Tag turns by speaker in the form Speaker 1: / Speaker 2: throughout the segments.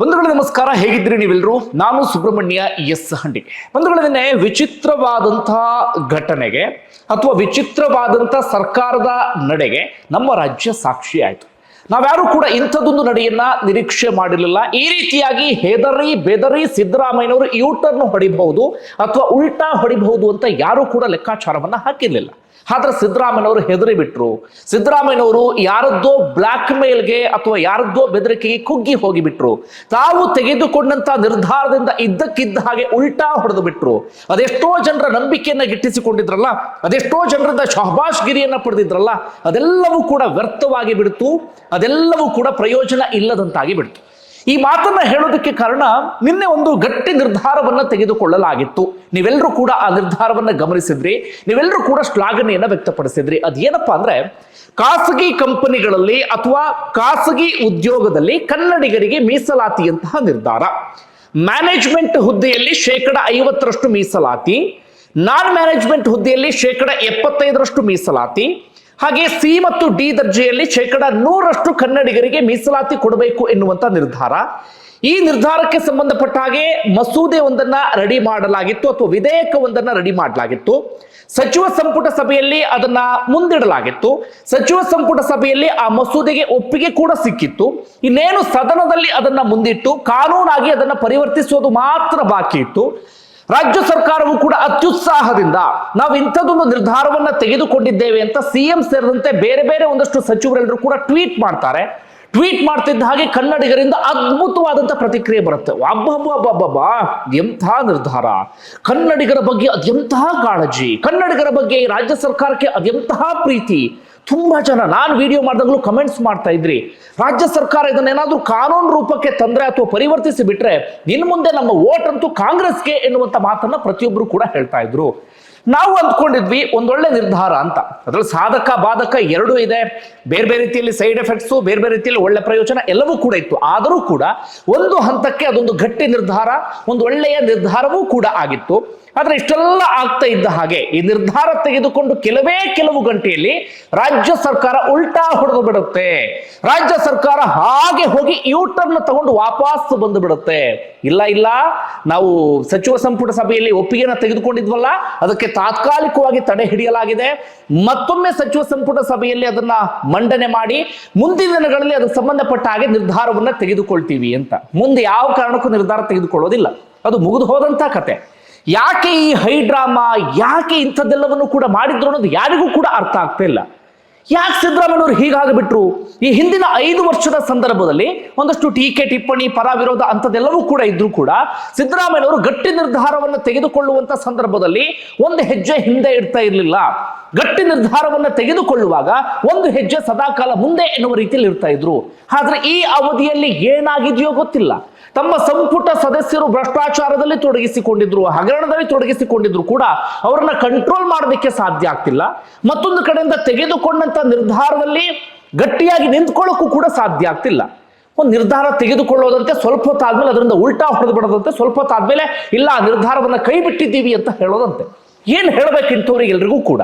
Speaker 1: ಬಂಧುಗಳೇ ನಮಸ್ಕಾರ, ಹೇಗಿದ್ದೀರಿ ನೀವೆಲ್ಲರೂ? ನಾನು ಸುಬ್ರಹ್ಮಣ್ಯ ಎಸ್ ಹಂಡಿ ಬಂಧುಗಳೇ, ನಿನ್ನೆ ವಿಚಿತ್ರವಾದಂತಹ ಘಟನೆಗೆ ಅಥವಾ ವಿಚಿತ್ರವಾದಂತಹ ಸರ್ಕಾರದ ನಡೆಗೆ ನಮ್ಮ ರಾಜ್ಯ ಸಾಕ್ಷಿ ಆಯಿತು. ನಾವ್ಯಾರು ಕೂಡ ಇಂಥದ್ದೊಂದು ನಡೆಯನ್ನ ನಿರೀಕ್ಷೆ ಮಾಡಿರಲಿಲ್ಲ. ಈ ರೀತಿಯಾಗಿ ಹೆದರಿ ಬೆದರಿ ಸಿದ್ದರಾಮಯ್ಯನವರು ಯೂಟರ್ನ್ ಹೊಡಿಬಹುದು ಅಥವಾ ಉಲ್ಟಾ ಹೊಡಿಬಹುದು ಅಂತ ಯಾರು ಕೂಡ ಲೆಕ್ಕಾಚಾರವನ್ನ ಹಾಕಿರ್ಲಿಲ್ಲ. ಆದ್ರೆ ಸಿದ್ದರಾಮಯ್ಯನವರು ಹೆದರಿ ಬಿಟ್ರು. ಸಿದ್ದರಾಮಯ್ಯನವರು ಯಾರದ್ದೋ ಬ್ಲಾಕ್ ಮೇಲ್ಗೆ ಅಥವಾ ಯಾರದ್ದೋ ಬೆದರಿಕೆಗೆ ಕುಗ್ಗಿ ಹೋಗಿಬಿಟ್ರು ತಾವು ತೆಗೆದುಕೊಂಡಂತ ನಿರ್ಧಾರದಿಂದ ಇದ್ದಕ್ಕಿದ್ದ ಹಾಗೆ ಉಲ್ಟಾ ಹೊಡೆದು ಬಿಟ್ರು. ಅದೆಷ್ಟೋ ಜನರ ನಂಬಿಕೆಯನ್ನ ಗಿಟ್ಟಿಸಿಕೊಂಡಿದ್ರಲ್ಲ, ಅದೆಷ್ಟೋ ಜನರಿಂದ ಶಹಬಾಷ್ ಗಿರಿಯನ್ನ ಪಡೆದಿದ್ರಲ್ಲ, ಅದೆಲ್ಲವೂ ಕೂಡ ವ್ಯರ್ಥವಾಗಿ ಬಿಡ್ತು, ಅದೆಲ್ಲವೂ ಕೂಡ ಪ್ರಯೋಜನ ಇಲ್ಲದಂತಾಗಿ ಬಿಡ್ತು. ಈ ಮಾತನ್ನ ಹೇಳೋದಕ್ಕೆ ಕಾರಣ ನಿನ್ನೆ ಒಂದು ಗಟ್ಟಿ ನಿರ್ಧಾರವನ್ನ ತೆಗೆದುಕೊಳ್ಳಲಾಗಿತ್ತು. ನೀವೆಲ್ಲರೂ ಕೂಡ ಆ ನಿರ್ಧಾರವನ್ನ ಗಮನಿಸಿದ್ರಿ. ನೀವೆಲ್ಲರೂ ಕೂಡ ಶ್ಲಾಘನೆಯನ್ನ ವ್ಯಕ್ತಪಡಿಸಿದ್ರಿ. ಅದೇನಪ್ಪಾ ಅಂದ್ರೆ, ಖಾಸಗಿ ಕಂಪನಿಗಳಲ್ಲಿ ಅಥವಾ ಖಾಸಗಿ ಉದ್ಯೋಗದಲ್ಲಿ ಕನ್ನಡಿಗರಿಗೆ ಮೀಸಲಾತಿಯಂತಹ ನಿರ್ಧಾರ. ಮ್ಯಾನೇಜ್ಮೆಂಟ್ ಹುದ್ದೆಯಲ್ಲಿ ಶೇಕಡ ಐವತ್ತರಷ್ಟು ಮೀಸಲಾತಿ, ನಾನ್ ಮ್ಯಾನೇಜ್ಮೆಂಟ್ ಹುದ್ದೆಯಲ್ಲಿ ಶೇಕಡ ಎಪ್ಪತ್ತೈದರಷ್ಟು ಮೀಸಲಾತಿ ಹಾಗೆ ಸಿ ಮತ್ತು ಡಿ ದರ್ಜೆಯಲ್ಲಿ ಶೇಕಡ ನೂರಷ್ಟು ಕನ್ನಡಿಗರಿಗೆ ಮೀಸಲಾತಿ ಕೊಡಬೇಕು ಎನ್ನುವಂತ ನಿರ್ಧಾರ. ಈ ನಿರ್ಧಾರಕ್ಕೆ ಸಂಬಂಧಪಟ್ಟ ಹಾಗೆ ಮಸೂದೆ ಒಂದನ್ನ ರೆಡಿ ಮಾಡಲಾಗಿತ್ತು ಅಥವಾ ವಿಧೇಯಕವೊಂದನ್ನ ರೆಡಿ ಮಾಡಲಾಗಿತ್ತು. ಸಚಿವ ಸಂಪುಟ ಸಭೆಯಲ್ಲಿ ಅದನ್ನ ಮುಂದಿಡಲಾಗಿತ್ತು. ಸಚಿವ ಸಂಪುಟ ಸಭೆಯಲ್ಲಿ ಆ ಮಸೂದೆಗೆ ಒಪ್ಪಿಗೆ ಕೂಡ ಸಿಕ್ಕಿತ್ತು. ಇನ್ನೇನು ಸದನದಲ್ಲಿ ಅದನ್ನ ಮುಂದಿಟ್ಟು ಕಾನೂನಾಗಿ ಅದನ್ನ ಪರಿವರ್ತಿಸೋದು ಮಾತ್ರ ಬಾಕಿ ಇತ್ತು. ರಾಜ್ಯ ಸರ್ಕಾರವು ಕೂಡ ಅತ್ಯುತ್ಸಾಹದಿಂದ ನಾವು ಇಂಥದ್ದೊಂದು ನಿರ್ಧಾರವನ್ನ ತೆಗೆದುಕೊಂಡಿದ್ದೇವೆ ಅಂತ ಸಿಎಂ ಸೇರಿದಂತೆ ಬೇರೆ ಬೇರೆ ಒಂದಷ್ಟು ಸಚಿವರೆಲ್ಲರೂ ಕೂಡ ಟ್ವೀಟ್ ಮಾಡ್ತಾರೆ. ಟ್ವೀಟ್ ಮಾಡ್ತಿದ್ದ ಹಾಗೆ ಕನ್ನಡಿಗರಿಂದ ಅದ್ಭುತವಾದಂಥ ಪ್ರತಿಕ್ರಿಯೆ ಬರುತ್ತೆ. ಅಬ್ಬಬ್ಬಬ್ಬಬ್ಬ ಎಂಥ ನಿರ್ಧಾರ. ಕನ್ನಡಿಗರ ಬಗ್ಗೆ ಅದೆಂತಹ ಕಾಳಜಿ. ಕನ್ನಡಿಗರ ಬಗ್ಗೆ ರಾಜ್ಯ ಸರ್ಕಾರಕ್ಕೆ ಅದೆಂತಹ ಪ್ರೀತಿ. ತುಂಬಾ ಜನ, ನಾನು ವಿಡಿಯೋ ಮಾಡಿದಾಗಲೂ ಕಮೆಂಟ್ಸ್ ಮಾಡ್ತಾ ಇದ್ರಿ. ರಾಜ್ಯ ಸರ್ಕಾರ ಇದನ್ನೇನಾದ್ರೂ ಕಾನೂನು ರೂಪಕ್ಕೆ ತಂದ್ರೆ ಅಥವಾ ಪರಿವರ್ತಿಸಿ ಬಿಟ್ರೆ ಇನ್ನು ಮುಂದೆ ನಮ್ಮ ಓಟ್ ಅಂತೂ ಕಾಂಗ್ರೆಸ್ಗೆ ಎನ್ನುವಂತ ಮಾತನ್ನ ಪ್ರತಿಯೊಬ್ಬರು ಕೂಡ ಹೇಳ್ತಾ ಇದ್ರು. ನಾವು ಅಂದ್ಕೊಂಡಿದ್ವಿ ಒಂದೊಳ್ಳೆ ನಿರ್ಧಾರ ಅಂತ. ಅದ್ರಲ್ಲಿ ಸಾಧಕ, ಬಾಧಕ ಎರಡೂ ಇದೆ. ಬೇರೆ ಬೇರೆ ರೀತಿಯಲ್ಲಿ ಸೈಡ್ ಎಫೆಕ್ಟ್ಸು ಬೇರೆ ಬೇರೆ ರೀತಿಯಲ್ಲಿ ಒಳ್ಳೆ ಪ್ರಯೋಜನ ಎಲ್ಲವೂ ಕೂಡ ಇತ್ತು. ಆದರೂ ಕೂಡ ಒಂದು ಹಂತಕ್ಕೆ ಅದೊಂದು ಗಟ್ಟಿ ನಿರ್ಧಾರ, ಒಂದು ಒಳ್ಳೆಯ ನಿರ್ಧಾರವೂ ಕೂಡ ಆಗಿತ್ತು. ಆದ್ರೆ ಇಷ್ಟೆಲ್ಲ ಆಗ್ತಾ ಇದ್ದ ಹಾಗೆ ಈ ನಿರ್ಧಾರ ತೆಗೆದುಕೊಂಡು ಕೆಲವೇ ಕೆಲವು ಗಂಟೆಯಲ್ಲಿ ರಾಜ್ಯ ಸರ್ಕಾರ ಉಲ್ಟಾ ಹೊಡೆದು ಬಿಡುತ್ತೆ. ರಾಜ್ಯ ಸರ್ಕಾರ ಹಾಗೆ ಹೋಗಿ ಯೂಟರ್ನ್ ತಗೊಂಡು ವಾಪಸ್ ಬಂದು ಬಿಡುತ್ತೆ. ಇಲ್ಲ ಇಲ್ಲ. ನಾವು ಸಚಿವ ಸಂಪುಟ ಸಭೆಯಲ್ಲಿ ಒಪ್ಪಿಗೆನ ತೆಗೆದುಕೊಂಡಿದ್ವಲ್ಲ, ಅದಕ್ಕೆ ತಾತ್ಕಾಲಿಕವಾಗಿ ತಡೆ ಹಿಡಿಯಲಾಗಿದೆ. ಮತ್ತೊಮ್ಮೆ ಸಚಿವ ಸಂಪುಟ ಸಭೆಯಲ್ಲಿ ಅದನ್ನ ಮಂಡನೆ ಮಾಡಿ ಮುಂದಿನ ದಿನಗಳಲ್ಲಿ ಅದಕ್ಕೆ ಸಂಬಂಧಪಟ್ಟ ಹಾಗೆ ನಿರ್ಧಾರವನ್ನ ತೆಗೆದುಕೊಳ್ತೀವಿ ಅಂತ. ಮುಂದೆ ಯಾವ ಕಾರಣಕ್ಕೂ ನಿರ್ಧಾರ ತೆಗೆದುಕೊಳ್ಳೋದಿಲ್ಲ. ಅದು ಮುಗಿದು ಹೋದಂತ ಕತೆ. ಯಾಕೆ ಈ ಹೈ ಡ್ರಾಮಾ ಯಾಕೆ ಇಂಥದ್ದೆಲ್ಲವನ್ನು ಕೂಡ ಮಾಡಿದ್ರು ಅನ್ನೋದು ಯಾರಿಗೂ ಕೂಡ ಅರ್ಥ ಆಗ್ತಾ ಇಲ್ಲ. ಯಾಕೆ ಸಿದ್ದರಾಮಯ್ಯವರು ಹೀಗಾಗಿಬಿಟ್ರು? ಈ ಹಿಂದಿನ ಐದು ವರ್ಷದ ಸಂದರ್ಭದಲ್ಲಿ ಒಂದಷ್ಟು ಟೀಕೆ, ಟಿಪ್ಪಣಿ ಪರ ವಿರೋಧ ಅಂಥದ್ದೆಲ್ಲವೂ ಕೂಡ ಇದ್ರೂ ಕೂಡ ಸಿದ್ದರಾಮಯ್ಯವರು ಗಟ್ಟಿ ನಿರ್ಧಾರವನ್ನು ತೆಗೆದುಕೊಳ್ಳುವಂತ ಸಂದರ್ಭದಲ್ಲಿ ಒಂದು ಹೆಜ್ಜೆ ಹಿಂದೆ ಇಡ್ತಾ ಇರಲಿಲ್ಲ. ಗಟ್ಟಿ ನಿರ್ಧಾರವನ್ನು ತೆಗೆದುಕೊಳ್ಳುವಾಗ ಒಂದು ಹೆಜ್ಜೆ ಸದಾಕಾಲ ಮುಂದೆ ಎನ್ನುವ ರೀತಿಯಲ್ಲಿ ಇರ್ತಾ ಇದ್ರು. ಆದ್ರೆ ಈ ಅವಧಿಯಲ್ಲಿ ಏನಾಗಿದೆಯೋ ಗೊತ್ತಿಲ್ಲ. ತಮ್ಮ ಸಂಪುಟ ಸದಸ್ಯರು ಭ್ರಷ್ಟಾಚಾರದಲ್ಲಿ ತೊಡಗಿಸಿಕೊಂಡಿದ್ರು, ಹಗರಣದಲ್ಲಿ ತೊಡಗಿಸಿಕೊಂಡಿದ್ರು ಕೂಡ ಅವರನ್ನ ಕಂಟ್ರೋಲ್ ಮಾಡೋದಕ್ಕೆ ಸಾಧ್ಯ ಆಗ್ತಿಲ್ಲ. ಮತ್ತೊಂದು ಕಡೆಯಿಂದ ತೆಗೆದುಕೊಂಡಂತ ನಿರ್ಧಾರದಲ್ಲಿ ಗಟ್ಟಿಯಾಗಿ ನಿಂತ್ಕೊಳ್ಳೋಕ್ಕೂ ಕೂಡ ಸಾಧ್ಯ ಆಗ್ತಿಲ್ಲ. ಒಂದು ನಿರ್ಧಾರ ತೆಗೆದುಕೊಳ್ಳೋದಂತೆ ಸ್ವಲ್ಪ ಹೊತ್ತಾದ್ಮೇಲೆ ಅದರಿಂದ ಉಲ್ಟಾ ಹೊಡೆದು ಬಿಡೋದಂತೆ ಸ್ವಲ್ಪ ಹೊತ್ತಾದ್ಮೇಲೆ ಇಲ್ಲ, ಆ ನಿರ್ಧಾರವನ್ನ ಕೈ ಬಿಟ್ಟಿದ್ದೀವಿ ಅಂತ ಹೇಳೋದಂತೆ. ಏನು ಹೇಳ್ಬೇಕು ಇಂಥವ್ರಿಗೆ ಎಲ್ರಿಗೂ ಕೂಡ.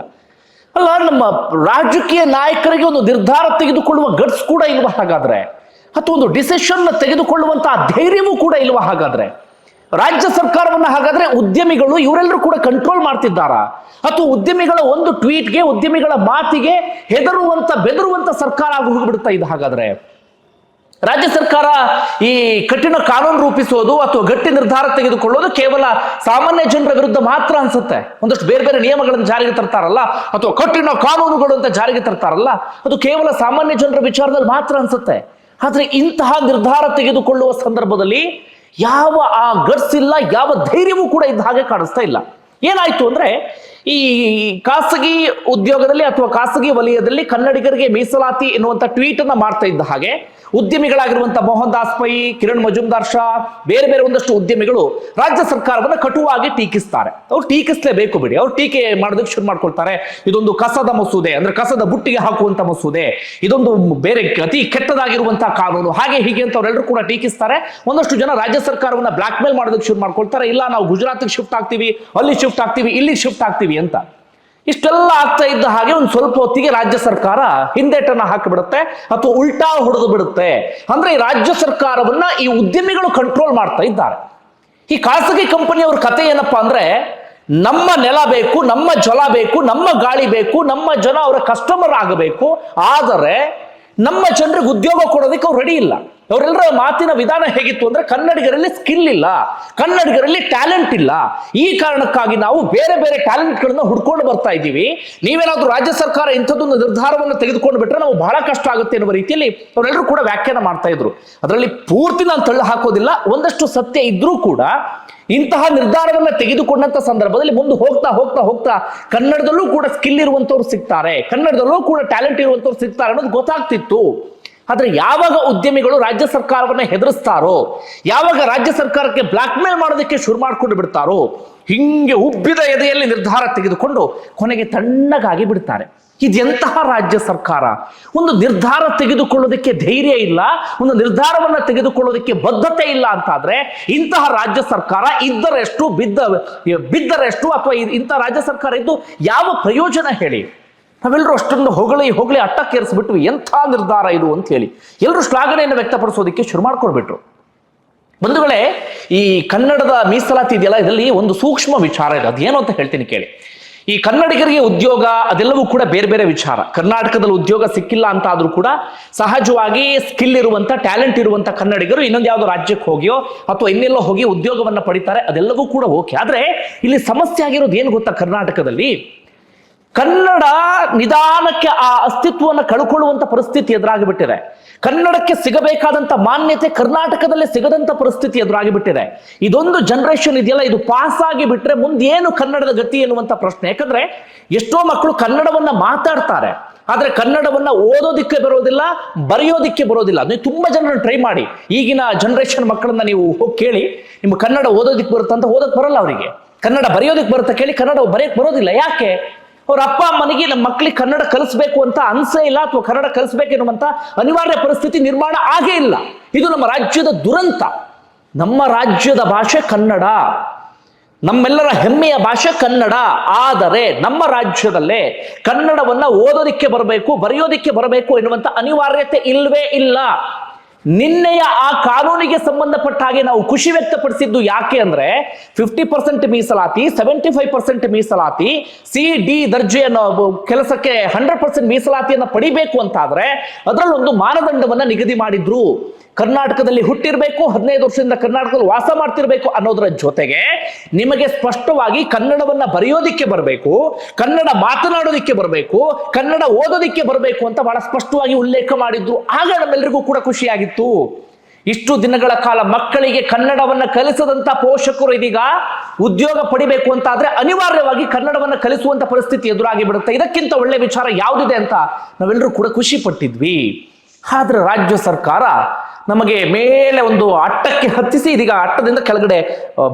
Speaker 1: ಅಲ್ಲ, ನಮ್ಮ ರಾಜಕೀಯ ನಾಯಕರಿಗೆ ಒಂದು ನಿರ್ಧಾರ ತೆಗೆದುಕೊಳ್ಳುವ ಗಟ್ಸ್ ಕೂಡ ಇಲ್ವಾ ಹಾಗಾದ್ರೆ? ಅಥವಾ ಒಂದು ಡಿಸಿಷನ್ ತೆಗೆದುಕೊಳ್ಳುವಂತಹ ಧೈರ್ಯವೂ ಕೂಡ ಇಲ್ವಾ ಹಾಗಾದ್ರೆ? ರಾಜ್ಯ ಸರ್ಕಾರವನ್ನು ಹಾಗಾದ್ರೆ ಉದ್ಯಮಿಗಳು ಇವರೆಲ್ಲರೂ ಕೂಡ ಕಂಟ್ರೋಲ್ ಮಾಡ್ತಿದ್ದಾರಾ? ಅಥವಾ ಉದ್ಯಮಿಗಳ ಒಂದು ಟ್ವೀಟ್ಗೆ ಉದ್ಯಮಿಗಳ ಮಾತಿಗೆ ಹೆದರುವಂತ, ಬೆದರುವಂತ ಸರ್ಕಾರ ಆಗಿ ಹೋಗ್ಬಿಡ್ತಾ ಇದೆ ಹಾಗಾದ್ರೆ? ರಾಜ್ಯ ಸರ್ಕಾರ ಈ ಕಠಿಣ ಕಾನೂನು ರೂಪಿಸೋದು ಅಥವಾ ಗಟ್ಟಿ ನಿರ್ಧಾರ ತೆಗೆದುಕೊಳ್ಳೋದು ಕೇವಲ ಸಾಮಾನ್ಯ ಜನರ ವಿರುದ್ಧ ಮಾತ್ರ ಅನ್ಸುತ್ತೆ. ಒಂದಷ್ಟು ಬೇರೆ ಬೇರೆ ನಿಯಮಗಳನ್ನು ಜಾರಿಗೆ ತರ್ತಾರಲ್ಲ? ಅಥವಾ ಕಠಿಣ ಕಾನೂನುಗಳು ಅಂತ ಜಾರಿಗೆ ತರ್ತಾರಲ್ಲ? ಅದು ಕೇವಲ ಸಾಮಾನ್ಯ ಜನರ ವಿಚಾರದಲ್ಲಿ ಮಾತ್ರ ಅನ್ಸುತ್ತೆ. ಆದ್ರೆ ಇಂತಹ ನಿರ್ಧಾರ ತೆಗೆದುಕೊಳ್ಳುವ ಸಂದರ್ಭದಲ್ಲಿ ಯಾವ ಆ ಗಟ್ಸ್ ಯಾವ ಧೈರ್ಯವೂ ಕೂಡ ಇದ್ದ ಹಾಗೆ ಕಾಣಿಸ್ತಾ ಇಲ್ಲ. ಏನಾಯ್ತು ಅಂದ್ರೆ ಈ ಖಾಸಗಿ ಉದ್ಯೋಗದಲ್ಲಿ ಅಥವಾ ಖಾಸಗಿ ವಲಯದಲ್ಲಿ ಕನ್ನಡಿಗರಿಗೆ ಮೀಸಲಾತಿ ಎನ್ನುವಂತ ಟ್ವೀಟ್ ಅನ್ನ ಮಾಡ್ತಾ ಇದ್ದ ಹಾಗೆ ಉದ್ಯಮಿಗಳಾಗಿರುವಂತಹ ಮೋಹನ್ ದಾಸ್ ಪೈ, ಕಿರಣ್ ಮಜುಮ್ದಾರ್ ಶಾ, ಬೇರೆ ಬೇರೆ ಒಂದಷ್ಟು ಉದ್ಯಮಿಗಳು ರಾಜ್ಯ ಸರ್ಕಾರವನ್ನು ಕಟುವಾಗಿ ಟೀಕಿಸ್ತಾರೆ. ಅವ್ರು ಟೀಕಿಸ್ಲೇಬೇಕು ಬಿಡಿ. ಅವ್ರು ಟೀಕೆ ಮಾಡೋದಕ್ಕೆ ಶುರು ಮಾಡ್ಕೊಳ್ತಾರೆ. ಇದೊಂದು ಕಸದ ಮಸೂದೆ, ಅಂದ್ರೆ ಕಸದ ಬುಟ್ಟಿಗೆ ಹಾಕುವಂತ ಮಸೂದೆ, ಇದೊಂದು ಬೇರೆ ಅತಿ ಕೆಟ್ಟದಾಗಿರುವಂತಹ ಕಾನೂನು, ಹಾಗೆ ಹೀಗೆ ಅಂತ ಅವರೆಲ್ಲರೂ ಕೂಡ ಟೀಕಿಸ್ತಾರೆ. ಒಂದಷ್ಟು ಜನ ರಾಜ್ಯ ಸರ್ಕಾರವನ್ನ ಬ್ಲಾಕ್ ಮೇಲ್ ಮಾಡೋದಕ್ಕೆ ಶುರು ಮಾಡ್ಕೊಳ್ತಾರೆ. ಇಲ್ಲ, ನಾವು ಗುಜರಾತ್ಗೆ ಶಿಫ್ಟ್ ಆಗ್ತೀವಿ, ಅಲ್ಲಿ ಶಿಫ್ಟ್ ಆಗ್ತೀವಿ ಇಲ್ಲಿ ಶಿಫ್ಟ್ ಆಗ್ತೀವಿ. ಅಂತ. ಇಷ್ಟೆಲ್ಲ ಆಗ್ತಾ ಇದ್ದ ಹಾಗೆ ಒಂದು ಸ್ವಲ್ಪ ಹೊತ್ತಿಗೆ ರಾಜ್ಯ ಸರ್ಕಾರ ಹಿಂದೇಟನ್ನ ಹಾಕಿಬಿಡುತ್ತೆ ಅಥವಾ ಉಲ್ಟಾ ಹೊಡೆದು ಬಿಡುತ್ತೆ. ಅಂದ್ರೆ ಈ ರಾಜ್ಯ ಸರ್ಕಾರವನ್ನ ಈ ಉದ್ಯಮಿಗಳು ಕಂಟ್ರೋಲ್ ಮಾಡ್ತಾ ಇದ್ದಾರೆ. ಈ ಖಾಸಗಿ ಕಂಪನಿಯವ್ರ ಕತೆ ಏನಪ್ಪಾ ಅಂದ್ರೆ, ನಮ್ಮ ನೆಲ ಬೇಕು, ನಮ್ಮ ಜಲ ಬೇಕು, ನಮ್ಮ ಗಾಳಿ ಬೇಕು, ನಮ್ಮ ಜನ ಅವರ ಕಸ್ಟಮರ್ ಆಗಬೇಕು, ಆದರೆ ನಮ್ಮ ಜನರಿಗೆ ಉದ್ಯೋಗ ಕೊಡೋದಕ್ಕೆ ಅವ್ರು ರೆಡಿ ಇಲ್ಲ. ಅವರೆಲ್ಲರ ಮಾತಿನ ವಿಧಾನ ಹೇಗಿತ್ತು ಅಂದ್ರೆ ಕನ್ನಡಿಗರಲ್ಲಿ ಸ್ಕಿಲ್ ಇಲ್ಲ, ಕನ್ನಡಿಗರಲ್ಲಿ ಟ್ಯಾಲೆಂಟ್ ಇಲ್ಲ. ಈ ಕಾರಣಕ್ಕಾಗಿ ನಾವು ಬೇರೆ ಬೇರೆ ಟ್ಯಾಲೆಂಟ್ಗಳನ್ನ ಹುಡ್ಕೊಂಡು ಬರ್ತಾ ಇದ್ದೀವಿ. ನೀವೇನಾದ್ರೂ ರಾಜ್ಯ ಸರ್ಕಾರ ಇಂಥದ್ದೊಂದು ನಿರ್ಧಾರವನ್ನು ತೆಗೆದುಕೊಂಡು ಬಿಟ್ರೆ ನಾವು ಬಹಳ ಕಷ್ಟ ಆಗುತ್ತೆ ಎನ್ನುವ ರೀತಿಯಲ್ಲಿ ಅವರೆಲ್ಲರೂ ಕೂಡ ವ್ಯಾಖ್ಯಾನ ಮಾಡ್ತಾ ಇದ್ರು. ಅದರಲ್ಲಿ ಪೂರ್ತಿ ನಾನು ತಳ್ಳು ಹಾಕೋದಿಲ್ಲ, ಒಂದಷ್ಟು ಸತ್ಯ ಇದ್ರೂ ಕೂಡ ಇಂತಹ ನಿರ್ಧಾರವನ್ನ ತೆಗೆದುಕೊಂಡಂತ ಸಂದರ್ಭದಲ್ಲಿ ಮುಂದೆ ಹೋಗ್ತಾ ಹೋಗ್ತಾ ಹೋಗ್ತಾ ಕನ್ನಡದಲ್ಲೂ ಕೂಡ ಸ್ಕಿಲ್ ಇರುವಂತವ್ರು ಸಿಗ್ತಾರೆ, ಕನ್ನಡದಲ್ಲೂ ಕೂಡ ಟ್ಯಾಲೆಂಟ್ ಇರುವಂತವ್ರು ಸಿಗ್ತಾರೆ ಅನ್ನೋದು ಗೊತ್ತಾಗ್ತಿತ್ತು. ಆದ್ರೆ ಯಾವಾಗ ಉದ್ಯಮಿಗಳು ರಾಜ್ಯ ಸರ್ಕಾರವನ್ನ ಹೆದರಿಸ್ತಾರೋ, ಯಾವಾಗ ರಾಜ್ಯ ಸರ್ಕಾರಕ್ಕೆ ಬ್ಲಾಕ್ ಮೇಲ್ ಮಾಡೋದಕ್ಕೆ ಶುರು ಮಾಡಿಕೊಂಡು ಬಿಡ್ತಾರೋ, ಹಿಂಗೆ ಉಬ್ಬಿದ ಎದೆಯಲ್ಲಿ ನಿರ್ಧಾರ ತೆಗೆದುಕೊಂಡು ಕೊನೆಗೆ ತಣ್ಣಗಾಗಿ ಬಿಡ್ತಾರೆ. ಇದೆಂತಹ ರಾಜ್ಯ ಸರ್ಕಾರ? ಒಂದು ನಿರ್ಧಾರ ತೆಗೆದುಕೊಳ್ಳೋದಕ್ಕೆ ಧೈರ್ಯ ಇಲ್ಲ, ಒಂದು ನಿರ್ಧಾರವನ್ನ ತೆಗೆದುಕೊಳ್ಳೋದಕ್ಕೆ ಬದ್ಧತೆ ಇಲ್ಲ ಅಂತಾದ್ರೆ ಇಂತಹ ರಾಜ್ಯ ಸರ್ಕಾರ ಇದ್ದರೆಷ್ಟು ಬಿದ್ದ, ಬಿದ್ದರೆಷ್ಟು ಅಥವಾ ಇಂತಹ ರಾಜ್ಯ ಸರ್ಕಾರ ಇದ್ದು ಯಾವ ಪ್ರಯೋಜನ ಹೇಳಿ? ನಾವೆಲ್ಲರೂ ಅಷ್ಟೊಂದು ಹೊಗಳಿ ಹೊಗಳಿ ಅಟ್ಟಕ್ಕೇರಿಸ್ಬಿಟ್ಟು ಎಂಥ ನಿರ್ಧಾರ ಇದು ಅಂತ ಹೇಳಿ. ಎಲ್ಲರೂ ಶ್ಲಾಘನೆಯನ್ನು ವ್ಯಕ್ತಪಡಿಸೋದಕ್ಕೆ ಶುರು ಮಾಡ್ಕೊಡ್ಬಿಟ್ರು. ಬಂಧುಗಳೇ, ಈ ಕನ್ನಡದ ಮೀಸಲಾತಿ ಇದೆಯಲ್ಲ, ಇದರಲ್ಲಿ ಒಂದು ಸೂಕ್ಷ್ಮ ವಿಚಾರ ಇದೆ. ಅದೇನು ಅಂತ ಹೇಳ್ತೀನಿ ಕೇಳಿ. ಈ ಕನ್ನಡಿಗರಿಗೆ ಉದ್ಯೋಗ, ಅದೆಲ್ಲವೂ ಕೂಡ ಬೇರೆ ಬೇರೆ ವಿಚಾರ. ಕರ್ನಾಟಕದಲ್ಲಿ ಉದ್ಯೋಗ ಸಿಕ್ಕಿಲ್ಲ ಅಂತ ಆದ್ರೂ ಕೂಡ ಸಹಜವಾಗಿ ಸ್ಕಿಲ್ ಇರುವಂತ ಟ್ಯಾಲೆಂಟ್ ಇರುವಂತ ಕನ್ನಡಿಗರು ಇನ್ನೊಂದು ಯಾವುದೋ ರಾಜ್ಯಕ್ಕೆ ಹೋಗಿಯೋ ಅಥವಾ ಇನ್ನೆಲ್ಲೋ ಹೋಗಿ ಉದ್ಯೋಗವನ್ನ ಪಡಿತಾರೆ, ಅದೆಲ್ಲವೂ ಕೂಡ ಓಕೆ. ಆದ್ರೆ ಇಲ್ಲಿ ಸಮಸ್ಯೆ ಆಗಿರೋದು ಏನು ಗೊತ್ತಾ ಕರ್ನಾಟಕದಲ್ಲಿ? ಕನ್ನಡ ನಿಧಾನಕ್ಕೆ ಆ ಅಸ್ತಿತ್ವವನ್ನು ಕಳ್ಕೊಳ್ಳುವಂಥ ಪರಿಸ್ಥಿತಿ ಎದುರಾಗಿಬಿಟ್ಟಿದೆ. ಕನ್ನಡಕ್ಕೆ ಸಿಗಬೇಕಾದಂತ ಮಾನ್ಯತೆ ಕರ್ನಾಟಕದಲ್ಲೇ ಸಿಗದಂತ ಪರಿಸ್ಥಿತಿ ಎದುರಾಗಿಬಿಟ್ಟಿದೆ. ಇದೊಂದು ಜನರೇಷನ್ ಇದೆಯಲ್ಲ, ಇದು ಪಾಸ್ ಆಗಿ ಬಿಟ್ರೆ ಮುಂದೆ ಏನು ಕನ್ನಡದ ಗತಿ ಎನ್ನುವಂಥ ಪ್ರಶ್ನೆ. ಯಾಕಂದ್ರೆ ಎಷ್ಟೋ ಮಕ್ಕಳು ಕನ್ನಡವನ್ನ ಮಾತಾಡ್ತಾರೆ, ಆದ್ರೆ ಕನ್ನಡವನ್ನ ಓದೋದಿಕ್ಕೆ ಬರೋದಿಲ್ಲ, ಬರೆಯೋದಿಕ್ಕೆ ಬರೋದಿಲ್ಲ. ನೀವು ತುಂಬಾ ಜನರನ್ನು ಟ್ರೈ ಮಾಡಿ. ಈಗಿನ ಜನರೇಷನ್ ಮಕ್ಕಳನ್ನ ನೀವು ಹೋಗಿ ಕೇಳಿ, ನಿಮ್ಮ ಕನ್ನಡ ಓದೋದಿಕ್ಕೆ ಬರುತ್ತೆ ಅಂತ ಓದಕ್ ಬರಲ್ಲ ಅವರಿಗೆ. ಕನ್ನಡ ಬರೆಯೋದಿಕ್ಕೆ ಬರುತ್ತೆ ಕೇಳಿ ಕನ್ನಡ ಬರೆಯಕ್ ಬರೋದಿಲ್ಲ. ಯಾಕೆ? ಅವ್ರ ಅಪ್ಪ ಅಮ್ಮನಿಗೆ ನಮ್ಮ ಮಕ್ಕಳಿಗೆ ಕನ್ನಡ ಕಲಿಸ್ಬೇಕು ಅಂತ ಅನ್ಸೇ ಇಲ್ಲ ಅಥವಾ ಕನ್ನಡ ಕಲಿಸ್ಬೇಕೆನ್ನುವಂಥ ಅನಿವಾರ್ಯ ಪರಿಸ್ಥಿತಿ ನಿರ್ಮಾಣ ಆಗೇ ಇಲ್ಲ. ಇದು ನಮ್ಮ ರಾಜ್ಯದ ದುರಂತ. ನಮ್ಮ ರಾಜ್ಯದ ಭಾಷೆ ಕನ್ನಡ. ನಮ್ಮೆಲ್ಲರ ಹೆಮ್ಮೆಯ ಭಾಷೆ ಕನ್ನಡ. ಆದರೆ ನಮ್ಮ ರಾಜ್ಯದಲ್ಲೇ ಕನ್ನಡವನ್ನ ಓದೋದಿಕ್ಕೆ ಬರಬೇಕು, ಬರೆಯೋದಿಕ್ಕೆ ಬರಬೇಕು ಎನ್ನುವಂಥ ಅನಿವಾರ್ಯತೆ ಇಲ್ವೇ ಇಲ್ಲ. ನಿನ್ನೆಯ ಆ ಕಾನೂನಿಗೆ ಸಂಬಂಧಪಟ್ಟ ಹಾಗೆ ನಾವು ಖುಷಿ ವ್ಯಕ್ತಪಡಿಸಿದ್ದು ಯಾಕೆ ಅಂದ್ರೆ ಫಿಫ್ಟಿ ಪರ್ಸೆಂಟ್ ಮೀಸಲಾತಿ ಸೆವೆಂಟಿ ಫೈವ್ ಪರ್ಸೆಂಟ್ ಮೀಸಲಾತಿ ಸಿ ಡಿ ದರ್ಜೆಯನ್ನು ಕೆಲಸಕ್ಕೆ ಹಂಡ್ರೆಡ್ ಪರ್ಸೆಂಟ್ ಮೀಸಲಾತಿಯನ್ನು ಪಡಿಬೇಕು ಅಂತಾದ್ರೆ ಅದರಲ್ಲೊಂದು ಮಾನದಂಡವನ್ನು ನಿಗದಿ ಮಾಡಿದ್ರು. ಕರ್ನಾಟಕದಲ್ಲಿ ಹುಟ್ಟಿರಬೇಕು, ಹದಿನೈದು ವರ್ಷದಿಂದ ಕರ್ನಾಟಕದಲ್ಲಿ ವಾಸ ಮಾಡ್ತಿರ್ಬೇಕು ಅನ್ನೋದರ ಜೊತೆಗೆ ನಿಮಗೆ ಸ್ಪಷ್ಟವಾಗಿ ಕನ್ನಡವನ್ನ ಬರೆಯೋದಿಕ್ಕೆ ಬರಬೇಕು, ಕನ್ನಡ ಮಾತನಾಡೋದಿಕ್ಕೆ ಬರಬೇಕು, ಕನ್ನಡ ಓದೋದಿಕ್ಕೆ ಬರಬೇಕು ಅಂತ ಬಹಳ ಸ್ಪಷ್ಟವಾಗಿ ಉಲ್ಲೇಖ ಮಾಡಿದ್ರು. ಆಗ ನಮ್ಮೆಲ್ಲರಿಗೂ ಕೂಡ ಖುಷಿಯಾಗಿತ್ತು. ಇಷ್ಟು ದಿನಗಳ ಕಾಲ ಮಕ್ಕಳಿಗೆ ಕನ್ನಡವನ್ನ ಕಲಿಸದಂತ ಪೋಷಕರು ಇದೀಗ ಉದ್ಯೋಗ ಪಡಿಬೇಕು ಅಂತ ಆದ್ರೆ ಅನಿವಾರ್ಯವಾಗಿ ಕನ್ನಡವನ್ನ ಕಲಿಸುವಂತ ಪರಿಸ್ಥಿತಿ ಎದುರಾಗಿ ಬಿಡುತ್ತೆ. ಇದಕ್ಕಿಂತ ಒಳ್ಳೆ ವಿಚಾರ ಯಾವುದಿದೆ ಅಂತ ನಾವೆಲ್ಲರೂ ಕೂಡ ಖುಷಿ ಪಟ್ಟಿದ್ವಿ. ಆದ್ರೆ ರಾಜ್ಯ ಸರ್ಕಾರ ನಮಗೆ ಮೇಲೆ ಒಂದು ಅಟ್ಟಕ್ಕೆ ಹತ್ತಿಸಿ ಇದೀಗ ಅಟ್ಟದಿಂದ ಕೆಳಗಡೆ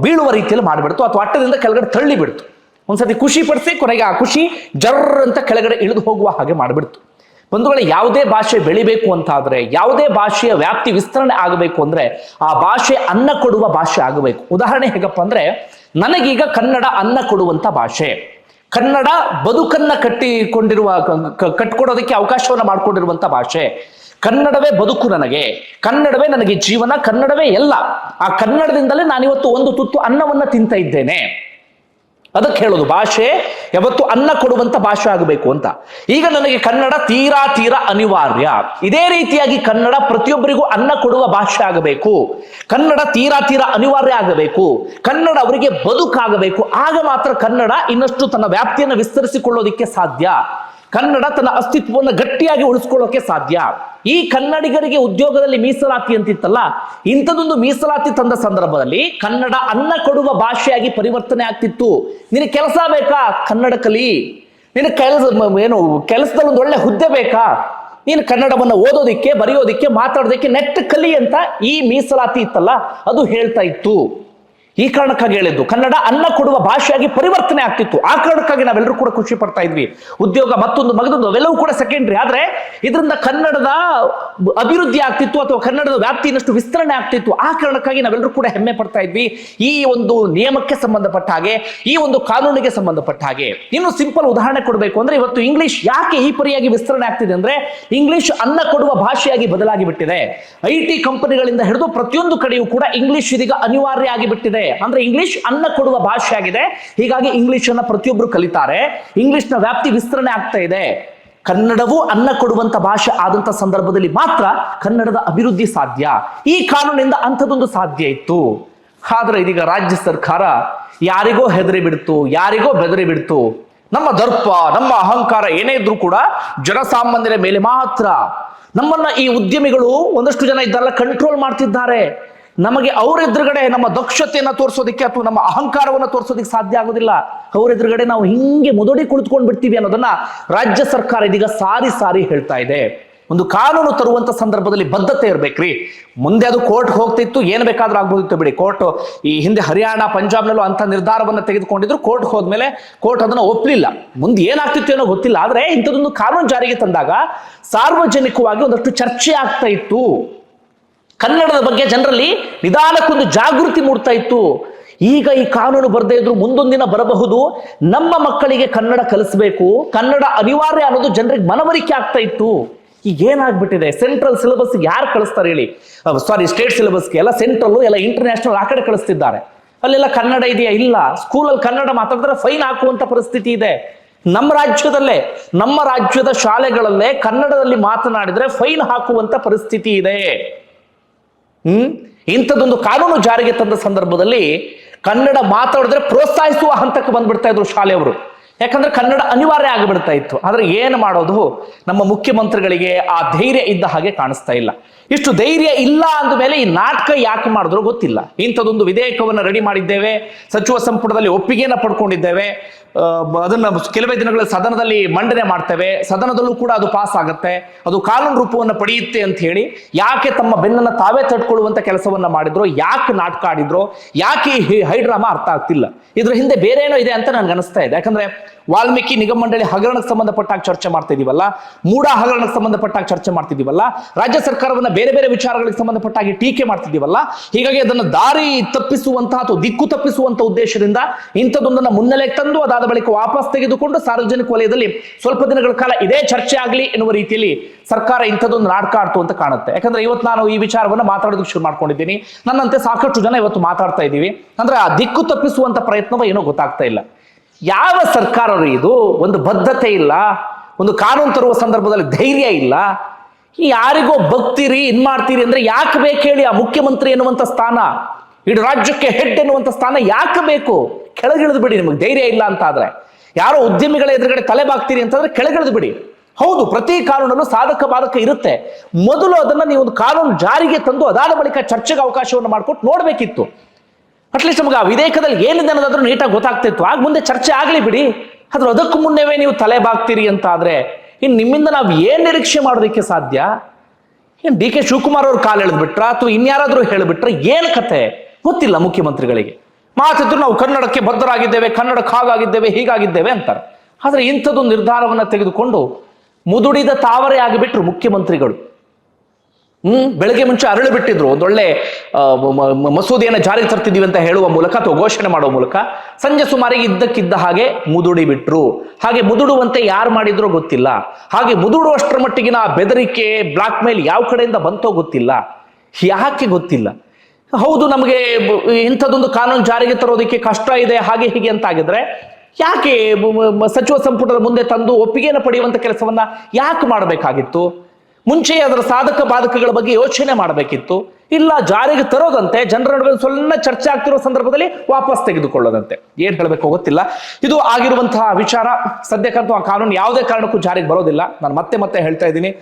Speaker 1: ಬೀಳುವ ರೀತಿಯಲ್ಲಿ ಮಾಡಿಬಿಡ್ತು, ಅಥವಾ ಅಟ್ಟದಿಂದ ಕೆಳಗಡೆ ತಳ್ಳಿ ಬಿಡ್ತು. ಒಂದ್ಸತಿ ಖುಷಿ ಪಡಿಸಿ, ಕೊನೆಗೆ ಆ ಖುಷಿ ಜರ್ರ್ ಅಂತ ಕೆಳಗಡೆ ಇಳಿದು ಹೋಗುವ ಹಾಗೆ ಮಾಡಿಬಿಡ್ತು. ಬಂಧುಗಳೇ, ಯಾವುದೇ ಭಾಷೆ ಬೆಳಿಬೇಕು ಅಂತ ಆದ್ರೆ ಯಾವುದೇ ಭಾಷೆಯ ವ್ಯಾಪ್ತಿ ವಿಸ್ತರಣೆ ಆಗಬೇಕು ಅಂದ್ರೆ ಆ ಭಾಷೆ ಅನ್ನ ಕೊಡುವ ಭಾಷೆ ಆಗಬೇಕು. ಉದಾಹರಣೆ ಹೇಗಪ್ಪ ಅಂದ್ರೆ, ನನಗೀಗ ಕನ್ನಡ ಅನ್ನ ಕೊಡುವಂತ ಭಾಷೆ. ಕನ್ನಡ ಬದುಕನ್ನ ಕಟ್ಟಿಕೊಂಡಿರುವ ಕಟ್ಕೊಡೋದಕ್ಕೆ ಅವಕಾಶವನ್ನ ಮಾಡಿಕೊಂಡಿರುವಂತ ಭಾಷೆ. ಕನ್ನಡವೇ ಬದುಕು ನನಗೆ, ಕನ್ನಡವೇ ನನಗೆ ಜೀವನ, ಕನ್ನಡವೇ ಎಲ್ಲ. ಆ ಕನ್ನಡದಿಂದಲೇ ನಾನಿವತ್ತು ಒಂದು ತುತ್ತು ಅನ್ನವನ್ನ ತಿಂತ ಇದ್ದೇನೆ. ಅದಕ್ಕೆ ಹೇಳೋದು, ಭಾಷೆ ಯಾವತ್ತು ಅನ್ನ ಕೊಡುವಂತ ಭಾಷೆ ಆಗಬೇಕು ಅಂತ. ಈಗ ನನಗೆ ಕನ್ನಡ ತೀರಾ ತೀರಾ ಅನಿವಾರ್ಯ. ಇದೇ ರೀತಿಯಾಗಿ ಕನ್ನಡ ಪ್ರತಿಯೊಬ್ಬರಿಗೂ ಅನ್ನ ಕೊಡುವ ಭಾಷೆ ಆಗಬೇಕು. ಕನ್ನಡ ತೀರಾ ತೀರಾ ಅನಿವಾರ್ಯ ಆಗಬೇಕು. ಕನ್ನಡ ಅವರಿಗೆ ಬದುಕಾಗಬೇಕು. ಆಗ ಮಾತ್ರ ಕನ್ನಡ ಇನ್ನಷ್ಟು ತನ್ನ ವ್ಯಾಪ್ತಿಯನ್ನು ವಿಸ್ತರಿಸಿಕೊಳ್ಳೋದಿಕ್ಕೆ ಸಾಧ್ಯ. ಕನ್ನಡ ತನ್ನ ಅಸ್ತಿತ್ವವನ್ನು ಗಟ್ಟಿಯಾಗಿ ಉಳಿಸ್ಕೊಳ್ಳೋಕೆ ಸಾಧ್ಯ. ಈ ಕನ್ನಡಿಗರಿಗೆ ಉದ್ಯೋಗದಲ್ಲಿ ಮೀಸಲಾತಿ ಅಂತಿತ್ತಲ್ಲ, ಇಂಥದೊಂದು ಮೀಸಲಾತಿ ತಂದ ಸಂದರ್ಭದಲ್ಲಿ ಕನ್ನಡ ಅನ್ನ ಕೊಡುವ ಭಾಷೆಯಾಗಿ ಪರಿವರ್ತನೆ ಆಗ್ತಿತ್ತು. ನಿನಗೆ ಕೆಲಸ ಬೇಕಾ? ಕನ್ನಡ ಕಲಿ. ನಿನಗೆ ಕೆಲಸ, ಏನು, ಕೆಲಸದಲ್ಲಿ ಒಂದು ಒಳ್ಳೆ ಹುದ್ದೆ ಬೇಕಾ? ನೀನು ಕನ್ನಡವನ್ನು ಓದೋದಿಕ್ಕೆ, ಬರೆಯೋದಿಕ್ಕೆ, ಮಾತಾಡೋದಿಕ್ಕೆ ನೆಟ್ ಕಲಿ ಅಂತ ಈ ಮೀಸಲಾತಿ ಇತ್ತಲ್ಲ, ಅದು ಹೇಳ್ತಾ ಇತ್ತು. ಈ ಕಾರಣಕ್ಕಾಗಿ ಹೇಳಿದ್ದು, ಕನ್ನಡ ಅನ್ನ ಕೊಡುವ ಭಾಷೆಯಾಗಿ ಪರಿವರ್ತನೆ ಆಗ್ತಿತ್ತು. ಆ ಕಾರಣಕ್ಕಾಗಿ ನಾವೆಲ್ಲರೂ ಕೂಡ ಖುಷಿ ಪಡ್ತಾ ಇದ್ವಿ. ಉದ್ಯೋಗ ಮತ್ತೊಂದು ಮಗದೊಂದು, ಅವೆಲ್ಲವೂ ಕೂಡ ಸೆಕೆಂಡ್ರಿ ಆದ್ರೆ ಇದರಿಂದ ಕನ್ನಡದ ಅಭಿವೃದ್ಧಿ ಆಗ್ತಿತ್ತು ಅಥವಾ ಕನ್ನಡದ ವ್ಯಾಪ್ತಿ ಇನ್ನಷ್ಟು ವಿಸ್ತರಣೆ ಆಗ್ತಿತ್ತು. ಆ ಕಾರಣಕ್ಕಾಗಿ ನಾವೆಲ್ಲರೂ ಕೂಡ ಹೆಮ್ಮೆ ಪಡ್ತಾ ಇದ್ವಿ. ಈ ಒಂದು ನಿಯಮಕ್ಕೆ ಸಂಬಂಧಪಟ್ಟ ಹಾಗೆ, ಈ ಒಂದು ಕಾನೂನಿಗೆ ಸಂಬಂಧಪಟ್ಟ ಹಾಗೆ. ಇನ್ನು ಸಿಂಪಲ್ ಉದಾಹರಣೆ ಕೊಡಬೇಕು ಅಂದ್ರೆ ಇವತ್ತು ಇಂಗ್ಲಿಷ್ ಯಾಕೆ ಈ ಪರಿಯಾಗಿ ವಿಸ್ತರಣೆ ಆಗ್ತಿದೆ ಅಂದ್ರೆ ಇಂಗ್ಲಿಷ್ ಅನ್ನ ಕೊಡುವ ಭಾಷೆಯಾಗಿ ಬದಲಾಗಿ ಬಿಟ್ಟಿದೆ. ಐ ಟಿ ಕಂಪನಿಗಳಿಂದ ಹಿಡಿದು ಪ್ರತಿಯೊಂದು ಕಡೆಯೂ ಕೂಡ ಇಂಗ್ಲಿಷ್ ಇದೀಗ ಅನಿವಾರ್ಯ ಆಗಿ ಬಿಟ್ಟಿದೆ ಅಂದ್ರೆ ಇಂಗ್ಲಿಷ್ ಅನ್ನ ಕೊಡುವ ಭಾಷೆ ಆಗಿದೆ. ಹೀಗಾಗಿ ಇಂಗ್ಲಿಷ್ ಅನ್ನ ಪ್ರತಿಯೊಬ್ಬರು ಕಲಿತಾರೆ. ಇಂಗ್ಲಿಷ್ನ ವ್ಯಾಪ್ತಿ ವಿಸ್ತರಣೆ ಆಗ್ತಾ ಇದೆ. ಕನ್ನಡವು ಅನ್ನ ಕೊಡುವಂತ ಭಾಷೆ ಆದಂತ ಸಂದರ್ಭದಲ್ಲಿ ಮಾತ್ರ ಕನ್ನಡದ ಅಭಿವೃದ್ಧಿ ಸಾಧ್ಯ. ಈ ಕಾನೂನಿಂದ ಅಂಥದ್ದೊಂದು ಸಾಧ್ಯ ಇತ್ತು. ಆದ್ರೆ ಇದೀಗ ರಾಜ್ಯ ಸರ್ಕಾರ ಯಾರಿಗೋ ಹೆದರಿ ಬಿಡ್ತು, ಯಾರಿಗೋ ಬೆದರಿ ಬಿಡ್ತು. ನಮ್ಮ ದರ್ಪ, ನಮ್ಮ ಅಹಂಕಾರ ಏನೇ ಇದ್ರೂ ಕೂಡ ಜನಸಾಮಾನ್ಯರ ಮೇಲೆ ಮಾತ್ರ ನಮ್ಮನ್ನ ಈ ಉದ್ಯಮಿಗಳು ಒಂದಷ್ಟು ಜನ ಇದ್ದಲ್ಲ ಕಂಟ್ರೋಲ್ ಮಾಡ್ತಿದ್ದಾರೆ. ನಮಗೆ ಅವ್ರ ಎದುರುಗಡೆ ನಮ್ಮ ದಕ್ಷತೆಯನ್ನು ತೋರಿಸೋದಕ್ಕೆ ಅಥವಾ ನಮ್ಮ ಅಹಂಕಾರವನ್ನು ತೋರಿಸೋದಕ್ಕೆ ಸಾಧ್ಯ ಆಗೋದಿಲ್ಲ. ಅವ್ರ ಎದುರುಗಡೆ ನಾವು ಹಿಂಗೆ ಮುದುಡಿ ಕುಳಿತುಕೊಂಡು ಬಿಡ್ತೀವಿ ಅನ್ನೋದನ್ನ ರಾಜ್ಯ ಸರ್ಕಾರ ಇದೀಗ ಸಾರಿ ಸಾರಿ ಹೇಳ್ತಾ ಇದೆ. ಒಂದು ಕಾನೂನು ತರುವಂತ ಸಂದರ್ಭದಲ್ಲಿ ಬದ್ಧತೆ ಇರ್ಬೇಕ್ರಿ. ಮುಂದೆ ಅದು ಕೋರ್ಟ್ ಹೋಗ್ತಿತ್ತು, ಏನು ಬೇಕಾದ್ರೂ ಆಗ್ಬೋದಿತ್ತು ಬಿಡಿ. ಕೋರ್ಟ್ ಈ ಹಿಂದೆ ಹರಿಯಾಣ, ಪಂಜಾಬ್ನಲ್ಲೂ ಅಂತ ನಿರ್ಧಾರವನ್ನು ತೆಗೆದುಕೊಂಡಿದ್ರು. ಕೋರ್ಟ್ ಹೋದ್ಮೇಲೆ ಕೋರ್ಟ್ ಅದನ್ನ ಒಪ್ಪಲಿಲ್ಲ ಮುಂದೆ ಏನಾಗ್ತಿತ್ತು ಏನೋ ಗೊತ್ತಿಲ್ಲ. ಆದ್ರೆ ಇಂಥದೊಂದು ಕಾನೂನು ಜಾರಿಗೆ ತಂದಾಗ ಸಾರ್ವಜನಿಕವಾಗಿ ಒಂದಷ್ಟು ಚರ್ಚೆ ಆಗ್ತಾ ಇತ್ತು. ಕನ್ನಡದ ಬಗ್ಗೆ ಜನರಲ್ಲಿ ನಿಧಾನಕ್ಕೊಂದು ಜಾಗೃತಿ ಮೂಡ್ತಾ ಇತ್ತು. ಈಗ ಈ ಕಾನೂನು ಬರದೇ ಇದ್ರು ಮುಂದೊಂದಿನ ಬರಬಹುದು. ನಮ್ಮ ಮಕ್ಕಳಿಗೆ ಕನ್ನಡ ಕಲಿಸ್ಬೇಕು. ಕನ್ನಡ ಅನಿವಾರ್ಯ ಅನ್ನೋದು ಜನರಿಗೆ ಮನವರಿಕೆ ಆಗ್ತಾ ಇತ್ತು. ಈಗ ಏನಾಗ್ಬಿಟ್ಟಿದೆ? ಸೆಂಟ್ರಲ್ ಸಿಲೆಬಸ್ ಯಾರು ಕಳಿಸ್ತಾರೆ ಹೇಳಿ? ಸಾರಿ ಸ್ಟೇಟ್ ಸಿಲೆಬಸ್ಗೆ ಎಲ್ಲ ಸೆಂಟ್ರಲ್ ಎಲ್ಲ ಇಂಟರ್ನ್ಯಾಷನಲ್ ಆ ಕಡೆ ಕಳಿಸ್ತಿದ್ದಾರೆ. ಅಲ್ಲೆಲ್ಲ ಕನ್ನಡ ಇದೆಯಾ? ಇಲ್ಲ. ಸ್ಕೂಲಲ್ಲಿ ಕನ್ನಡ ಮಾತಾಡಿದ್ರೆ ಫೈನ್ ಹಾಕುವಂತ ಪರಿಸ್ಥಿತಿ ಇದೆ. ನಮ್ಮ ರಾಜ್ಯದಲ್ಲೇ, ನಮ್ಮ ರಾಜ್ಯದ ಶಾಲೆಗಳಲ್ಲೇ ಕನ್ನಡದಲ್ಲಿ ಮಾತನಾಡಿದ್ರೆ ಫೈನ್ ಹಾಕುವಂತ ಪರಿಸ್ಥಿತಿ ಇದೆ. ಹ್ಮ್? ಇಂಥದ್ದೊಂದು ಕಾನೂನು ಜಾರಿಗೆ ತಂದ ಸಂದರ್ಭದಲ್ಲಿ ಕನ್ನಡ ಮಾತಾಡಿದ್ರೆ ಪ್ರೋತ್ಸಾಹಿಸುವ ಹಂತಕ್ಕೆ ಬಂದ್ಬಿಡ್ತಾ ಇದ್ರು ಶಾಲೆಯವರು. ಯಾಕಂದ್ರೆ ಕನ್ನಡ ಅನಿವಾರ್ಯ ಆಗಿಬಿಡ್ತಾ ಇತ್ತು. ಆದ್ರೆ ಏನು ಮಾಡೋದು? ನಮ್ಮ ಮುಖ್ಯಮಂತ್ರಿಗಳಿಗೆ ಆ ಧೈರ್ಯ ಇದ್ದ ಹಾಗೆ ಕಾಣಿಸ್ತಾ ಇಲ್ಲ. ಇಷ್ಟು ಧೈರ್ಯ ಇಲ್ಲ ಅಂದ ಮೇಲೆ ಈ ನಾಟಕ ಯಾಕೆ ಮಾಡಿದ್ರು ಗೊತ್ತಿಲ್ಲ. ಇಂಥದ್ದೊಂದು ವಿಧೇಯಕವನ್ನು ರೆಡಿ ಮಾಡಿದ್ದೇವೆ, ಸಚಿವ ಸಂಪುಟದಲ್ಲಿ ಒಪ್ಪಿಗೆಯನ್ನ ಪಡ್ಕೊಂಡಿದ್ದೇವೆ ಅದನ್ನ ಕೆಲವೇ ದಿನಗಳ ಸದನದಲ್ಲಿ ಮಂಡನೆ ಮಾಡ್ತೇವೆ, ಸದನದಲ್ಲೂ ಕೂಡ ಅದು ಪಾಸ್ ಆಗುತ್ತೆ, ಅದು ಕಾನೂನು ರೂಪವನ್ನು ಪಡೆಯುತ್ತೆ ಅಂತ ಹೇಳಿ ಯಾಕೆ ತಮ್ಮ ಬೆನ್ನನ್ನು ತಾವೇ ತಡ್ಕೊಳ್ಳುವಂಥ ಕೆಲಸವನ್ನ ಮಾಡಿದ್ರು, ಯಾಕೆ ನಾಟಕ ಆಡಿದ್ರು, ಯಾಕೆ ಈ ಹೈಡ್ರಾಮಾ ಅರ್ಥ ಆಗ್ತಿಲ್ಲ. ಇದ್ರ ಹಿಂದೆ ಬೇರೆ ಏನೋ ಇದೆ ಅಂತ ನನಗೆ ಅನಿಸ್ತಾ ಇದೆ. ಯಾಕಂದ್ರೆ ವಾಲ್ಮೀಕಿ ನಿಗಮ ಮಂಡಳಿ ಹಗರಣಕ್ಕೆ ಸಂಬಂಧಪಟ್ಟಾಗ ಚರ್ಚೆ ಮಾಡ್ತಾ ಇದೀವಲ್ಲ ಮೂಡ ಹಗರಣಕ್ಕೆ ಸಂಬಂಧಪಟ್ಟಾಗ ಚರ್ಚೆ ಮಾಡ್ತಿದೀವಲ್ಲ, ರಾಜ್ಯ ಸರ್ಕಾರವನ್ನ ಬೇರೆ ಬೇರೆ ವಿಚಾರಗಳಿಗೆ ಸಂಬಂಧಪಟ್ಟಾಗಿ ಟೀಕೆ ಮಾಡ್ತಿದ್ದೀವಲ್ಲ, ಹೀಗಾಗಿ ಅದನ್ನು ದಾರಿ ತಪ್ಪಿಸುವಂತಹ ಅಥವಾ ದಿಕ್ಕು ತಪ್ಪಿಸುವಂತ ಉದ್ದೇಶದಿಂದ ಇಂಥದ್ದೊಂದನ್ನು ಮುನ್ನೆಲೆಗೆ ತಂದು ಅದಾದ ಬಳಿಕ ವಾಪಸ್ ತೆಗೆದುಕೊಂಡು ಸಾರ್ವಜನಿಕ ವಲಯದಲ್ಲಿ ಸ್ವಲ್ಪ ದಿನಗಳ ಕಾಲ ಇದೇ ಚರ್ಚೆ ಆಗಲಿ ಎನ್ನುವ ರೀತಿಯಲ್ಲಿ ಸರ್ಕಾರ ಇಂಥದ್ದೊಂದು ನಾಟಕ ಆಡ್ತು ಅಂತ ಕಾಣುತ್ತೆ. ಯಾಕಂದ್ರೆ ಇವತ್ತು ನಾನು ಈ ವಿಚಾರವನ್ನ ಮಾತಾಡೋದಕ್ಕೆ ಶುರು ಮಾಡ್ಕೊಂಡಿದ್ದೀನಿ. ನನ್ನಂತೆ ಸಾಕಷ್ಟು ಜನ ಇವತ್ತು ಮಾತಾಡ್ತಾ ಇದ್ದೀವಿ. ಅಂದ್ರೆ ಆ ದಿಕ್ಕು ತಪ್ಪಿಸುವಂತ ಪ್ರಯತ್ನವ ಏನೋ ಗೊತ್ತಾಗ್ತಾ ಇಲ್ಲ. ಯಾವ ಸರ್ಕಾರ ಇದು? ಒಂದು ಬದ್ಧತೆ ಇಲ್ಲ, ಒಂದು ಕಾನೂನು ತರುವ ಸಂದರ್ಭದಲ್ಲಿ ಧೈರ್ಯ ಇಲ್ಲ ಯಾರಿಗೋ ಬಗ್ತೀರಿ ಇನ್ ಮಾಡ್ತೀರಿ ಅಂದ್ರೆ ಯಾಕೆ ಬೇಕು ಹೇಳಿ ಆ ಮುಖ್ಯಮಂತ್ರಿ ಎನ್ನುವಂಥ ಸ್ಥಾನ? ಇಡೀ ರಾಜ್ಯಕ್ಕೆ ಹೆಡ್ ಎನ್ನುವಂಥ ಸ್ಥಾನ ಯಾಕೆ ಬೇಕು? ಕೆಳಗಿಳಿದು ಬಿಡಿ ನಿಮಗೆ ಧೈರ್ಯ ಇಲ್ಲ ಅಂತ ಆದ್ರೆ ಯಾರೋ ಉದ್ಯಮಿಗಳ ಎದುರುಗಡೆ ತಲೆ ಬಾಗ್ತೀರಿ ಅಂತಂದ್ರೆ ಕೆಳಗಿಳಿದು ಬಿಡಿ. ಹೌದು, ಪ್ರತಿ ಕಾನೂನಲ್ಲೂ ಸಾಧಕ ಬಾಧಕ ಇರುತ್ತೆ. ಮೊದಲು ಅದನ್ನ ನೀವು ಒಂದು ಕಾನೂನು ಜಾರಿಗೆ ತಂದು ಅದಾದ ಬಳಿಕ ಚರ್ಚೆಗೆ ಅವಕಾಶವನ್ನು ಮಾಡಿಕೊಟ್ಟು ನೋಡಬೇಕಿತ್ತು. ಅಟ್ಲೀಸ್ಟ್ ನಮಗೆ ಆ ವಿಧೇಯಕದಲ್ಲಿ ಏನಿದೆ ಅನ್ನೋದಾದ್ರೂ ನೀಟಾಗಿ ಗೊತ್ತಾಗ್ತಿತ್ತು. ಆಗ ಮುಂದೆ ಚರ್ಚೆ ಆಗಲಿ ಬಿಡಿ. ಆದ್ರೆ ಅದಕ್ಕೂ ಮುನ್ನವೇ ನೀವು ತಲೆ ಬಾಗ್ತೀರಿ ಅಂತ ಆದ್ರೆ ಇನ್ನು ನಿಮ್ಮಿಂದ ನಾವು ಏನು ನಿರೀಕ್ಷೆ ಮಾಡೋದಕ್ಕೆ ಸಾಧ್ಯ? ಏನು ಡಿ ಕೆ ಶಿವಕುಮಾರ್ ಅವ್ರ ಕಾಲು ಎಳೆದ್ಬಿಟ್ರ ಅಥವಾ ಇನ್ಯಾರಾದರೂ ಹೇಳಿಬಿಟ್ರೆ ಏನು ಕತೆ ಗೊತ್ತಿಲ್ಲ ಮುಖ್ಯಮಂತ್ರಿಗಳಿಗೆ. ಮಾತಿದ್ರು ನಾವು ಕನ್ನಡಕ್ಕೆ ಬದ್ಧರಾಗಿದ್ದೇವೆ, ಕನ್ನಡಕ್ಕೆ ಹಾಗಾಗಿದ್ದೇವೆ, ಹೀಗಾಗಿದ್ದೇವೆ ಅಂತಾರೆ. ಆದರೆ ಇಂಥದ್ದು ನಿರ್ಧಾರವನ್ನು ತೆಗೆದುಕೊಂಡು ಮುದುಡಿದ ತಾವರೆ ಆಗಿಬಿಟ್ರು ಮುಖ್ಯಮಂತ್ರಿಗಳು. ಹ್ಮ್, ಬೆಳಗ್ಗೆ ಮುಂಚೆ ಅರಳು ಬಿಟ್ಟಿದ್ರು. ಒಂದೊಳ್ಳೆ ಮಸೂದೆಯನ್ನು ಜಾರಿಗೆ ತರ್ತಿದ್ದೀವಿ ಅಂತ ಹೇಳುವ ಮೂಲಕ ಅಥವಾ ಘೋಷಣೆ ಮಾಡುವ ಮೂಲಕ ಸಂಜೆ ಸುಮಾರಿಗೆ ಇದ್ದಕ್ಕಿದ್ದ ಹಾಗೆ ಮುದುಡಿ ಬಿಟ್ರು. ಹಾಗೆ ಮುದುಡುವಂತೆ ಯಾರು ಮಾಡಿದ್ರೋ ಗೊತ್ತಿಲ್ಲ. ಹಾಗೆ ಮುದುಡುವಷ್ಟರ ಮಟ್ಟಿಗಿನ ಬೆದರಿಕೆ ಬ್ಲಾಕ್ ಮೇಲ್ ಯಾವ ಕಡೆಯಿಂದ ಬಂತೋ ಗೊತ್ತಿಲ್ಲ. ಯಾಕೆ ಗೊತ್ತಿಲ್ಲ? ಹೌದು, ನಮಗೆ ಇಂಥದ್ದೊಂದು ಕಾನೂನು ಜಾರಿಗೆ ತರೋದಕ್ಕೆ ಕಷ್ಟ ಇದೆ, ಹಾಗೆ ಹೀಗೆ ಅಂತ ಆಗಿದ್ರೆ ಯಾಕೆ ಸಚಿವ ಸಂಪುಟದ ಮುಂದೆ ತಂದು ಒಪ್ಪಿಗೆಯನ್ನು ಪಡೆಯುವಂತ ಕೆಲಸವನ್ನ ಯಾಕೆ ಮಾಡಬೇಕಾಗಿತ್ತು? ಮುಂಚೆ ಅದರ ಸಾಧಕ ಬಾಧಕಗಳ ಬಗ್ಗೆ ಯೋಚನೆ ಮಾಡಬೇಕಿತ್ತು. ಇಲ್ಲ, ಜಾರಿಗೆ ತರೋದಂತೆ ಜನರ ನಡುವೆ ಸ್ವಲ್ಪ ಚರ್ಚೆ ಆಗ್ತಿರೋ ಸಂದರ್ಭದಲ್ಲಿ ವಾಪಸ್ ತೆಗೆದುಕೊಳ್ಳೋದಂತೆ. ಏನ್ ಹೇಳಬೇಕು ಗೊತ್ತಿಲ್ಲ. ಇದು ಆಗಿರುವಂತಹ ವಿಚಾರ. ಸದ್ಯಕ್ಕಂತೂ ಆ ಕಾನೂನು ಯಾವುದೇ ಕಾರಣಕ್ಕೂ ಜಾರಿಗೆ ಬರೋದಿಲ್ಲ. ನಾನು ಮತ್ತೆ ಮತ್ತೆ ಹೇಳ್ತಾ ಇದ್ದೀನಿ.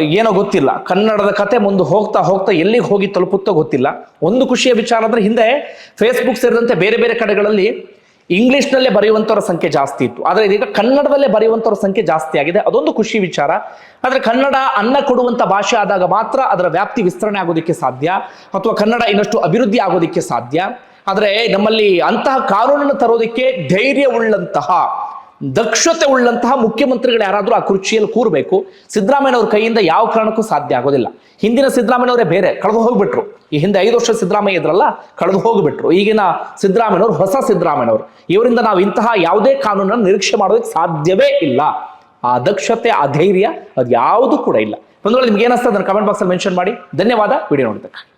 Speaker 1: ಏನೋ ಗೊತ್ತಿಲ್ಲ. ಕನ್ನಡದ ಕತೆ ಮುಂದೆ ಹೋಗ್ತಾ ಹೋಗ್ತಾ ಎಲ್ಲಿಗೆ ಹೋಗಿ ತಲುಪುತ್ತೋ ಗೊತ್ತಿಲ್ಲ. ಒಂದು ಖುಷಿಯ ವಿಚಾರ ಅಂದ್ರೆ ಹಿಂದೆ ಫೇಸ್ಬುಕ್ ಸೇರಿದಂತೆ ಬೇರೆ ಬೇರೆ ಕಡೆಗಳಲ್ಲಿ ಇಂಗ್ಲಿಷ್ನಲ್ಲೇ ಬರೆಯುವಂಥವ್ರ ಸಂಖ್ಯೆ ಜಾಸ್ತಿ ಇತ್ತು. ಆದರೆ ಇದೀಗ ಕನ್ನಡದಲ್ಲೇ ಬರೆಯುವಂಥವ್ರ ಸಂಖ್ಯೆ ಜಾಸ್ತಿ ಆಗಿದೆ. ಅದೊಂದು ಖುಷಿ ವಿಚಾರ. ಆದರೆ ಕನ್ನಡ ಅನ್ನ ಕೊಡುವಂಥ ಭಾಷೆ ಆದಾಗ ಮಾತ್ರ ಅದರ ವ್ಯಾಪ್ತಿ ವಿಸ್ತರಣೆ ಆಗೋದಕ್ಕೆ ಸಾಧ್ಯ, ಅಥವಾ ಕನ್ನಡ ಇನ್ನಷ್ಟು ಅಭಿವೃದ್ಧಿ ಆಗೋದಕ್ಕೆ ಸಾಧ್ಯ. ಆದರೆ ನಮ್ಮಲ್ಲಿ ಅಂತಹ ಕಾನೂನನ್ನು ತರೋದಕ್ಕೆ ಧೈರ್ಯ ಉಳ್ಳಂತಹ, ದಕ್ಷತೆ ಉಳ್ಳಂತಹ ಮುಖ್ಯಮಂತ್ರಿಗಳು ಯಾರಾದರೂ ಆ ಕುರ್ಚಿಯಲ್ಲಿ ಕೂರಬೇಕು. ಸಿದ್ದರಾಮಯ್ಯನವ್ರ ಕೈಯಿಂದ ಯಾವ ಕಾರಣಕ್ಕೂ ಸಾಧ್ಯ ಆಗೋದಿಲ್ಲ. ಹಿಂದಿನ ಸಿದ್ದರಾಮಯ್ಯನವರೇ ಬೇರೆ, ಕಳೆದು ಹೋಗ್ಬಿಟ್ರು. ಈ ಹಿಂದೆ ಐದು ವರ್ಷ ಸಿದ್ದರಾಮಯ್ಯ ಇದ್ರಲ್ಲ, ಕಳೆದು ಹೋಗಿಬಿಟ್ರು. ಈಗಿನ ಸಿದ್ದರಾಮಯ್ಯವರು ಹೊಸ ಸಿದ್ದರಾಮಯ್ಯವರು ಇವರಿಂದ ನಾವು ಇಂತಹ ಯಾವುದೇ ಕಾನೂನನ್ನು ನಿರೀಕ್ಷೆ ಮಾಡೋದಕ್ಕೆ ಸಾಧ್ಯವೇ ಇಲ್ಲ. ಆ ದಕ್ಷತೆ, ಆ ಧೈರ್ಯ ಅದು ಯಾವುದು ಕೂಡ ಇಲ್ಲ. ಒಂದು ವೇಳೆ ನಿಮ್ಗೆ ಏನಿಸ್ತದೆ ಅದನ್ನು ಕಮೆಂಟ್ ಬಾಕ್ಸಲ್ಲಿ ಮೆನ್ಷನ್ ಮಾಡಿ. ಧನ್ಯವಾದ. ವಿಡಿಯೋ ನೋಡಿದ್ದಕ್ಕೆ.